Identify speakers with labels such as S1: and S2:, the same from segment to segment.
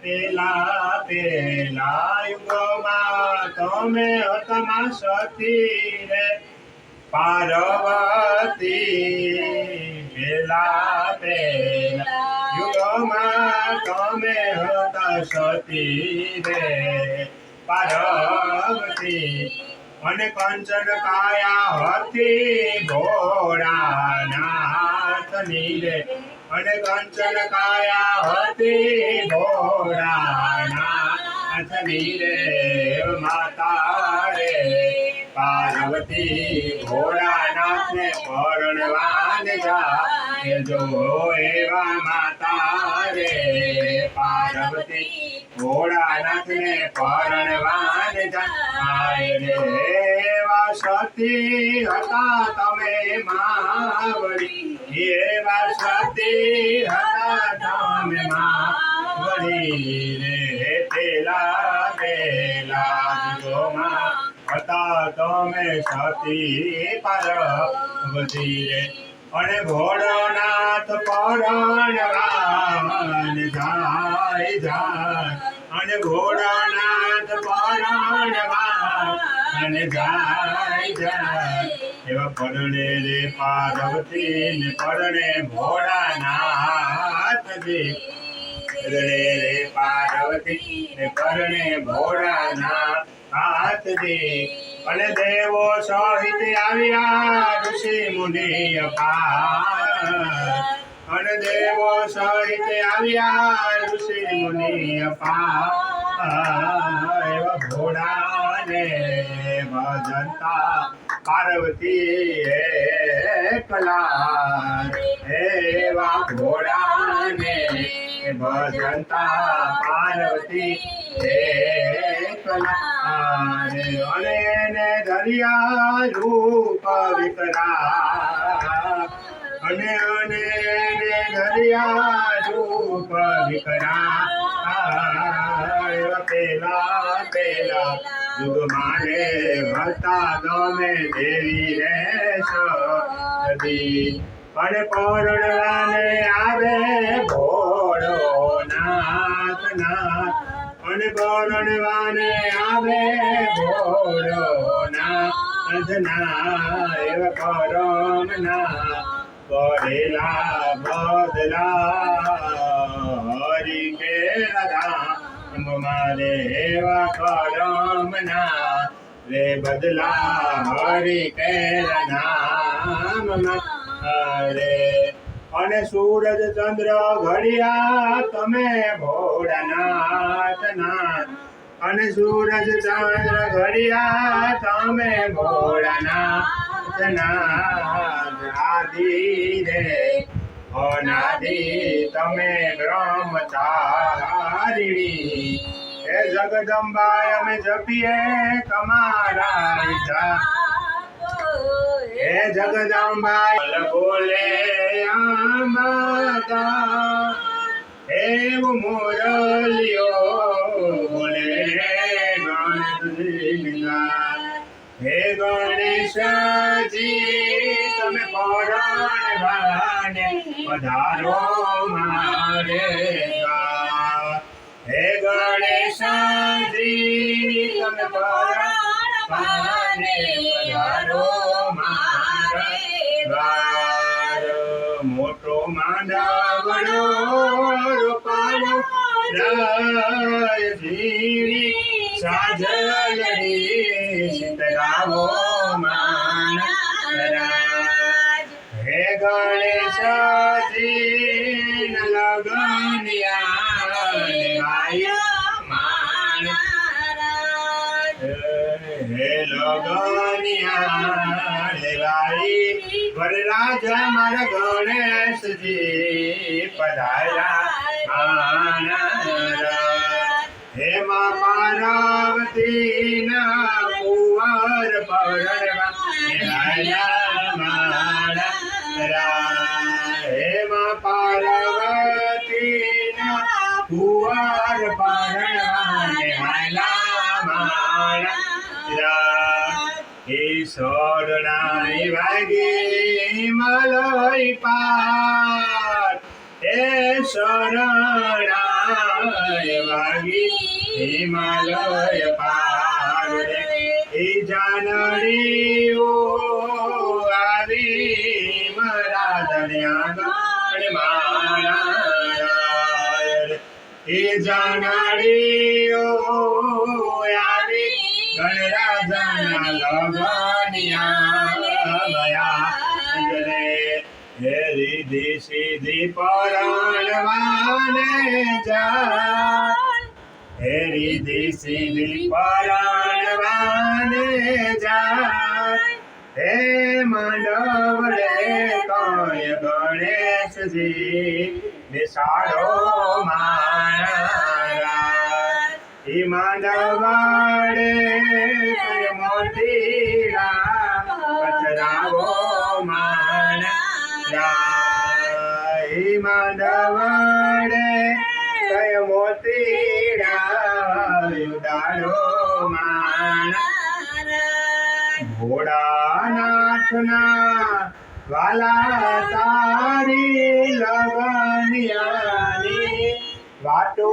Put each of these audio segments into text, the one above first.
S1: પેલા પેલા યુગમાં તમે હતમાં સતી રે પાર્વતી. પેલા પેલા યુગમાં તમે હતા સતી રે પાર્વતી. અને કંચન કાયા હતી ભોળાનાથની રે. અને કંચન કાયા હતી માતા રે પાર્વતી ભોળાનાથને પરણવાને જાય. જો એવા માતા રે પાર્વતી ભોળાનાથને પરણવાને જાય રે સતી હતા તમે માવડી. એવા સતી હતા તમે માવડી. રે પેલા પેલા જુગોમાં હતા તમે સતી પાર્વતી રે. અને ભોળાનાથ રામ જાય જાય. અને ભોળાનાથ પરણવાન જાય જાય. એવા પરણે રે પાર્વતી ને પરણે ભોળાનાથજી રે રે પાર્વતી ને પરણે ભોળાનાથ હાથજી અને દેવો સહિત આવ્યા ઋષિ મુનિ અપાર. અને દેવો સહિત આવ્યા ઋષિ મુનિ અપાર. એવા ઘોડાને ભજનતા પાર્વતી એકલા એવા ઘોડાને ભજનતા પાર્વતી એકલા અને દરિયા રૂપ વિકરા અને અને દરિયા રૂપ વિકરા પેલા પેલા. યુગ માને ભરતા ગમે દેવી રે સદી પણ પરણવાને આવે ભોળો નાથ નાથ અને પરણવાને આવે ભોળો નાથ ના એવ કરમ ના કરેલા બદલા. હરી મારે એવા કરમ ના રે બદલા હરી કે નામ રે અને સૂરજ ચંદ્ર ઘડિયા, તમે ભોળાનાથ નાથ અને સૂરજ ચંદ્ર ઘડિયા, તમે ભોળાનાથ નાથ આદિ રે અનાદિ તમે બ્રહ્મચારિણી હે જગદંબા અમે જપીએ તમારા ઈચ્છા હે જગદંબા બોલે માતા. હે મોરલિયો પધારો મારે. હે ગણેશજી તમે પરણવાને પધારો મારે મોટો માંડવડો રૂપાળો જીવી સાજલડી સીતરાવો હે ગણેશજી લગનિયા લેવાય વરરાજ મારા. ગણેશજી પધાર્યા હે માં પાર્વતી ના કુંવર પરણવા નિહાળ્યા મારા રા. હે માં પાર્વતી ના કુવાર પરણવા નિહાળ્યા મારા રા. હે સોરણાઈ વાગી મલોઈ પાર હે શરણા માય હિમાલય પાર રે એ જાનડીઓ રે. એ જાનડીઓ આવી ગણરાજાના લગનિયા ગયા રે હે રીધી સીધી પરણવાને જા હે રીધી સીધી જા હે માંડવ રે કાય ગણેશજી બેસાડો મારા. એ માંડવાડે કય મોતીડા કચરાવો મારા. એ માંડવાડે કય મોતીડા ઉડાડો મારા. ભોળાનાથના વાલા તારી લગનિયાની વાટો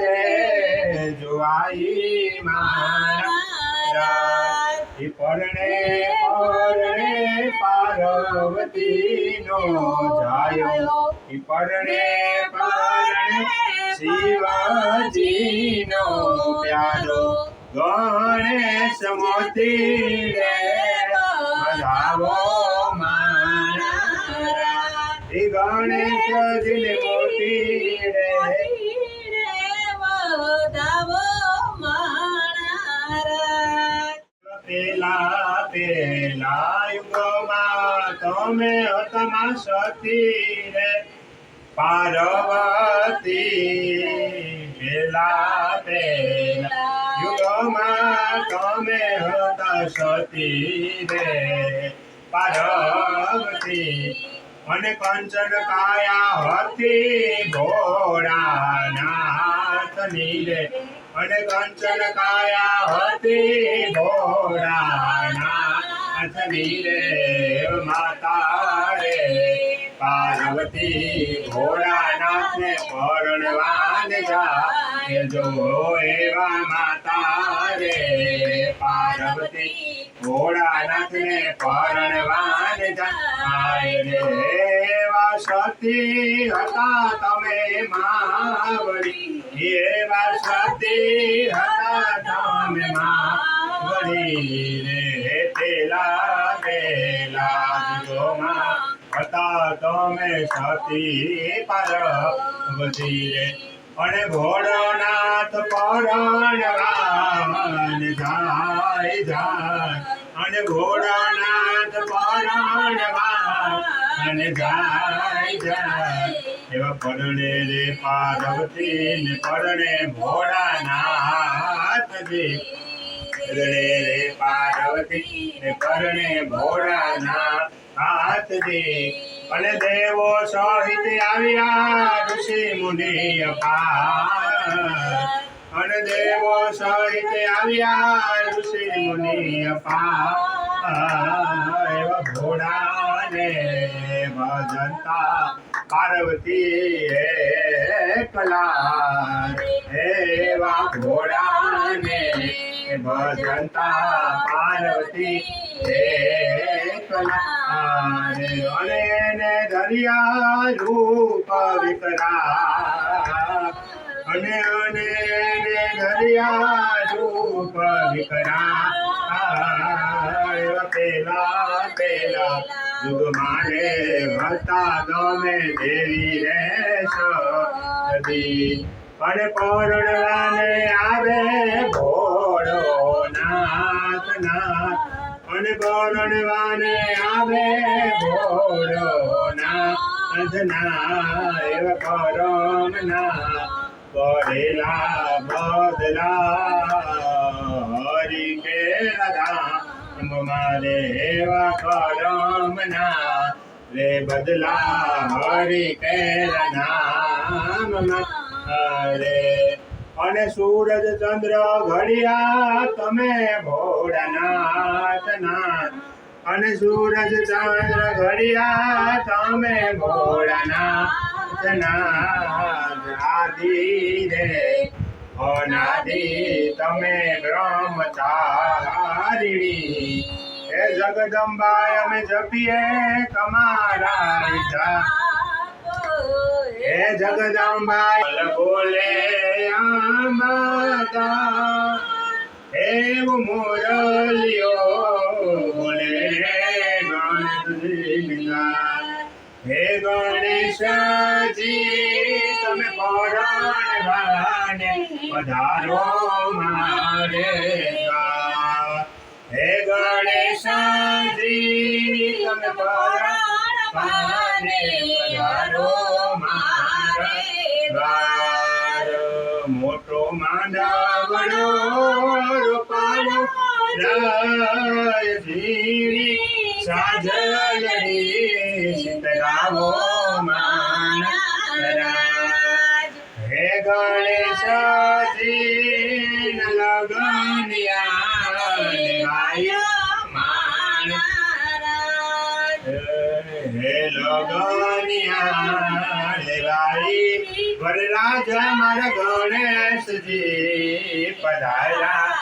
S1: રે જોવાઈ મારા પરણે પરણે પાર્વતી નો જાયો પરણે પરણે શિવાજી નો પ્યારો. ગણેશ મોતી રે. વધાવો મારા ઈ ગણેશજી મોતી રે પેલા પેલા યુગમાં તમે હતમાં સતી રે પાર્વતી પેલા પેલા યુગમાં તમે હતા સતી રે પાર્વતી અને કંચન કાયા હતી ભોળાનાથની રે અને કંચન કાયા હતી ભોળાનાથની રે માતા રે પાર્વતી ભોળાનાથને પરણવાન જા જો એવા માતા રે, પાર્વતી ભોળાનાથને પરણવાન જાય. રે એવા સતી હતા તમે માવડી. એવા સતી હતા તમે માવડી. રે પેલા પેલા જુગોમાં હતા તમે સતી પાર્વતી રે અને ભોળાનાથ પરણવાન જાય જાય. અને ભોળાનાથ પરણવાન જાય જાય. એવા પરણે રે પાર્વતી ને પરણે ભોળાનાથજી. પરણે રે પાર્વતી ને પરણે ભોળાનાથ હાથજી અને દેવો સહિત આવ્યા ઋષિ મુનિ અપાર અને દેવો સહિત આવ્યા ઋષિ મુનિ અપાર એવા ઘોડાને ભજનતા પાર્વતી એકલા એવા ઘોડાને ભજનતા પાર્વતી એકલા અને દરિયા રૂપ વિકરા. અને અને દરિયા રૂપ વિકરા. પેલા પેલા યુગ મારે હતા ગમે દેવી રે સદી પણ પરણવાને આવે ભોળો નાથ નાથ. અને પરણવાને આવે ભોળો નાથ ના એવ કરમ ના કરેલા બદલા હરી કે રામ મારે એવા કરમ ના રે બદલા હરી કે નામ રે અને સૂરજ ચંદ્ર ઘડિયા, તમે ભોળાનાથ નાથ અને સૂરજ ચંદ્ર ઘડિયા, તમે ભોળાનાથ નાથ આદિ રે અનાદિ, તમે બ્રહ્મચારિણી. હે જગદંબા અમે જપીએ તમારા હે જગદંબા બોલે આંબાદા હે મોરલિયો બોલે હે ગણેશજી, તમે પરાણ વાને પધારો મારે. હે ગણેશજી, તમે પરાણ વાને પધારો મારે દ્વાર. મોટો માંડાવણો રૂપાળો રાયજી સાજલડી સીતરાવો માનરા હે ગણેશજી લગનિયા લેવાયા માન હે લેવાઈ વરરાજ મારા ગણેશજી પધાર્યા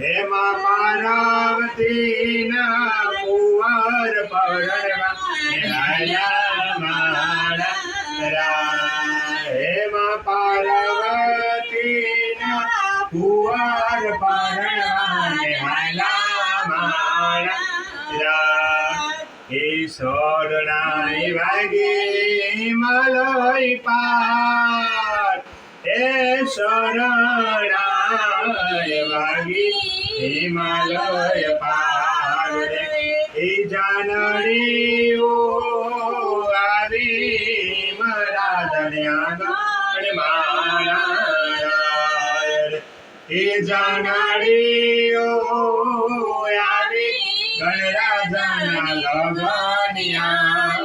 S1: હે મા પાર્વતી ના કુંવર પરણવા નિહાળ્યા મારા રા. હે મા પાર્વતી ના કુંવર પરણવા નિહાળ્યા મારા રા. ઈશ્વરનાય વાગે મલય પાર. હે શરણાય વાગી હિમાલય પાર. એ જાનડીઓ આવી મરાદન્યા ગણ મારા એ જાનડીઓ આવી ગણરાજાના લગનિયા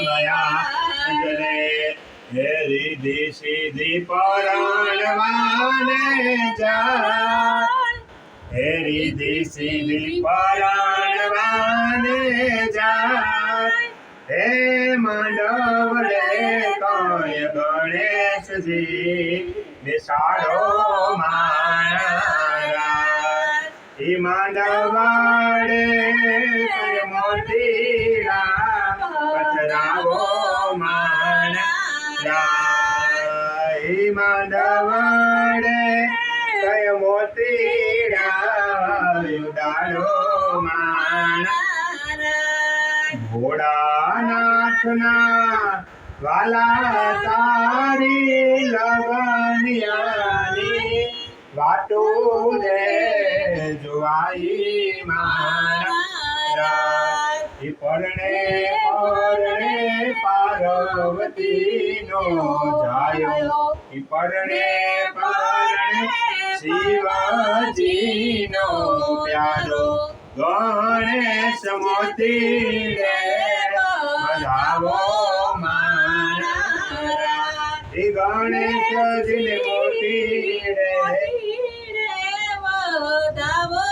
S1: ગયા રે હે રીધિ સીધી પરાણવાને જા હે રીધિ સીધી પરાણવાને જા હે માંડવડે કય ગણેશજી બેસાડો મારા ઈ માંડવાડે કય મોટી રામ પથરાવો મારા ઈ માંડવાડે કય મોટી રામ ઉડાડો મારા ભોળાનાથના વાલા તારી લગનિયાની વાટો રે જોવાઈ મારા પરણે પરણે પાર્વતીનો જાયો. પરણે પરણે શિવજીનો પ્યારો. ગણેશ મોતી રે બધાવો ગણેશજીને મોટી રે. વધાવો